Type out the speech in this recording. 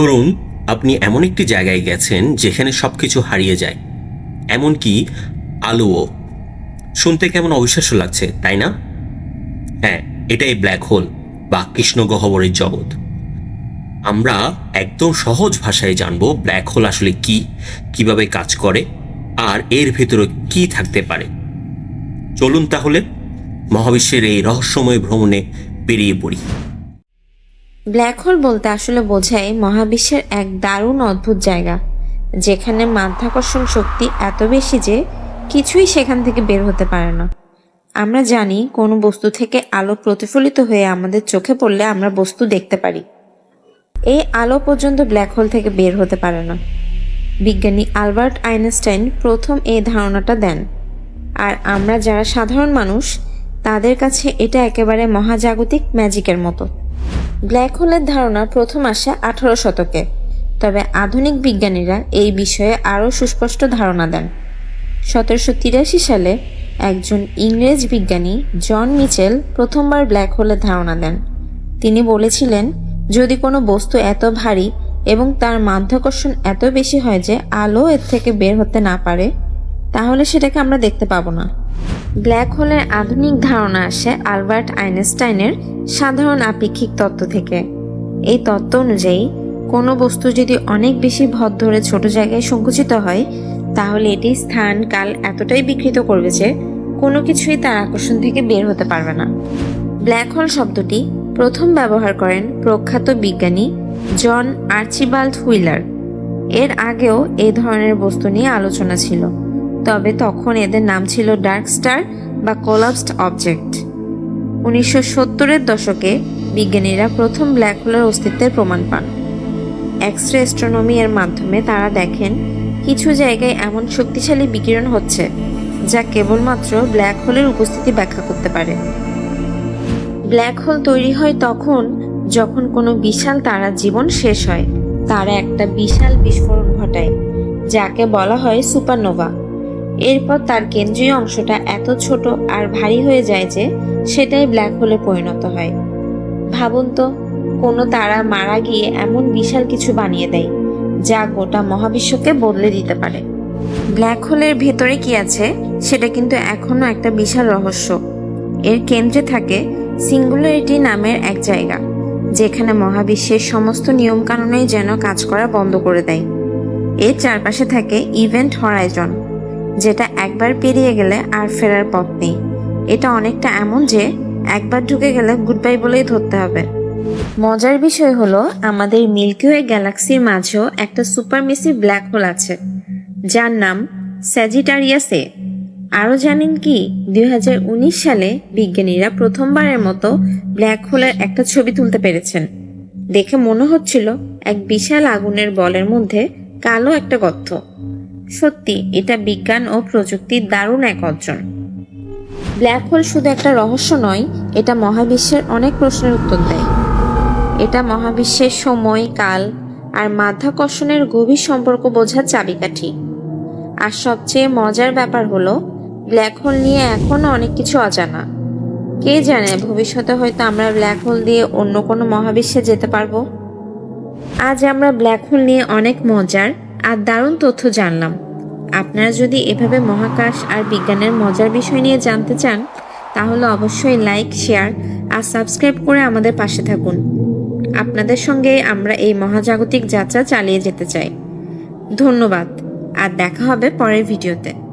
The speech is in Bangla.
ধরুন, আপনি এমন একটি জায়গায় গেছেন যেখানে সবকিছু হারিয়ে যায়, এমনকি আলোও। শুনতে কেমন অবিশ্বাস্য লাগছে, তাই না? হ্যাঁ এটাই ব্ল্যাক হোল বা কৃষ্ণ গহ্বরের জগৎ। আমরা একদম সহজ ভাষায় জানব ব্ল্যাক হোল আসলে কি, কীভাবে কাজ করে, আর এর ভেতরে কি থাকতে পারে। চলুন তাহলে, মহাবিশ্বের এই রহস্যময় ভ্রমণে বেরিয়ে পড়ি। ব্ল্যাক হোল বলতে আসলে বোঝায় মহাবিশ্বের এক দারুণ অদ্ভুত জায়গা, যেখানে মাধ্যাকর্ষণ শক্তি এত বেশি যে কিছুই সেখান থেকে বের হতে পারে না। আমরা জানি কোনো বস্তু থেকে আলো প্রতিফলিত হয়ে আমাদের চোখে পড়লে আমরা বস্তু দেখতে পারি। এই আলো পর্যন্ত ব্ল্যাক হোল থেকে বের হতে পারে না। বিজ্ঞানী আলবার্ট আইনস্টাইন প্রথম এই ধারণাটা দেন। আর আমরা যারা সাধারণ মানুষ, তাদের কাছে এটা একেবারে মহাজাগতিক ম্যাজিকের মতো। ব্ল্যাক হোলের ধারণা প্রথম আসে আঠারো শতকে, তবে আধুনিক বিজ্ঞানীরা এই বিষয়ে আরও সুস্পষ্ট ধারণা দেন। সতেরোশো তিরাশি সালে একজন ইংরেজ বিজ্ঞানী জন মিচেল প্রথমবার ব্ল্যাক হোলের ধারণা দেন। তিনি বলেছিলেন, যদি কোনো বস্তু এত ভারী এবং তার মাধ্যাকর্ষণ এত বেশি হয় যে আলো এর থেকে বের হতে না পারে, তাহলে সেটাকে আমরা দেখতে পাবো না। ব্ল্যাক হোলের আধুনিক ধারণা আসে আলবার্ট আইনস্টাইনের সাধারণ আপেক্ষিক তত্ত্ব থেকে। এই তত্ত্ব অনুযায়ী, কোনো বস্তু যদি অনেক বেশি ভর ধরে ছোট জায়গায় সংকুচিত হয়, তাহলে এটি স্থান, কাল এতটাই বিকৃত করবে যে কোনো কিছুই তার আকর্ষণ থেকে বের হতে পারবে না। ব্ল্যাক হোল শব্দটি প্রথম ব্যবহার করেন প্রখ্যাত বিজ্ঞানী জন আর্চিবাল্ড হুইলার। এর আগেও এই ধরনের বস্তু নিয়ে আলোচনা ছিল। তবে তখন এদের নাম ছিল ডার্ক স্টার বা কোলাপসড অবজেক্ট। উনিশশো সত্তরের দশকে বিজ্ঞানীরা প্রথম ব্ল্যাক হোলের অস্তিত্বের প্রমাণ পান। এক্স রে অ্যাস্ট্রোনমি এর মাধ্যমে তারা দেখেন, কিছু জায়গায় এমন শক্তিশালী বিকিরণ হচ্ছে, যা কেবলমাত্র ব্ল্যাক হোলের উপস্থিতি ব্যাখ্যা করতে পারে। ব্ল্যাক হোল তৈরি হয় তখন যখন কোনো বিশাল তারার জীবন শেষ হয়, তারা একটা বিশাল বিস্ফোরণ ঘটায়, যাকে বলা হয় সুপারনোভা। এরপর তার কেন্দ্রীয় অংশটা এত ছোট আর ভারী হয়ে যায় যে সেটাই ব্ল্যাক হোলে পরিণত হয়। ভাবুন তো, কোনো তারা মারা গিয়ে এমন বিশাল কিছু বানিয়ে দেয়, যা গোটা মহাবিশ্বকে বদলে দিতে পারে। ব্ল্যাক হোলের ভেতরে কি আছে, সেটা কিন্তু এখনও একটা বিশাল রহস্য। এর কেন্দ্রে থাকে সিঙ্গুলারিটি নামের এক জায়গা, যেখানে মহাবিশ্বের সমস্ত নিয়মকানুনই যেন কাজ করা বন্ধ করে দেয়। এর চারপাশে থাকে ইভেন্ট হরাইজন যেটা একবার পেরিয়ে গেলে আর ফেরার পথ নেই। এটা অনেকটা এমন যে, একবার ঢুকে গেলে গুড বাই বলেই ধরতে হবে। মজার বিষয় হলো, আমাদের মিল্কি ওয়ে গ্যালাক্সির মাঝেও একটা সুপার সুপারমেসিভ ব্ল্যাক হোল আছে, যার নাম স্যাজিটারিয়াস। আরও জানেন কি, দুই হাজার উনিশ সালে বিজ্ঞানীরা প্রথমবারের মতো ব্ল্যাক হোলের একটা ছবি তুলতে পেরেছেন। দেখে মনে হচ্ছিল, এক বিশাল আগুনের বলের মধ্যে কালো একটা গর্ত। সত্যি, এটা বিজ্ঞান ও প্রযুক্তির দারুণ এক অর্জন। ব্ল্যাক হোল শুধু একটা রহস্য নয়, এটা মহাবিশ্বের অনেক প্রশ্নের উত্তর দেয়। এটা মহাবিশ্বের সময়, কাল আর মাধ্যাকর্ষণের গভীর সম্পর্ক বোঝার চাবিকাঠি। আর সবচেয়ে মজার ব্যাপার হলো, ব্ল্যাক হোল নিয়ে এখনও অনেক কিছু অজানা। কে জানে, ভবিষ্যতে হয়তো আমরা ব্ল্যাক হোল দিয়ে অন্য কোনো মহাবিশ্বে যেতে পারব? আজ আমরা ব্ল্যাক হোল নিয়ে অনেক মজার আর দারুণ তথ্য জানলাম। আপনারা যদি এভাবে মহাকাশ আর বিজ্ঞানের মজার বিষয় নিয়ে জানতে চান, তাহলে অবশ্যই লাইক, শেয়ার আর সাবস্ক্রাইব করে আমাদের পাশে থাকুন। আপনাদের সঙ্গে আমরা এই মহাজাগতিক যাত্রা চালিয়ে যেতে চাই। ধন্যবাদ, আর দেখা হবে পরের ভিডিওতে।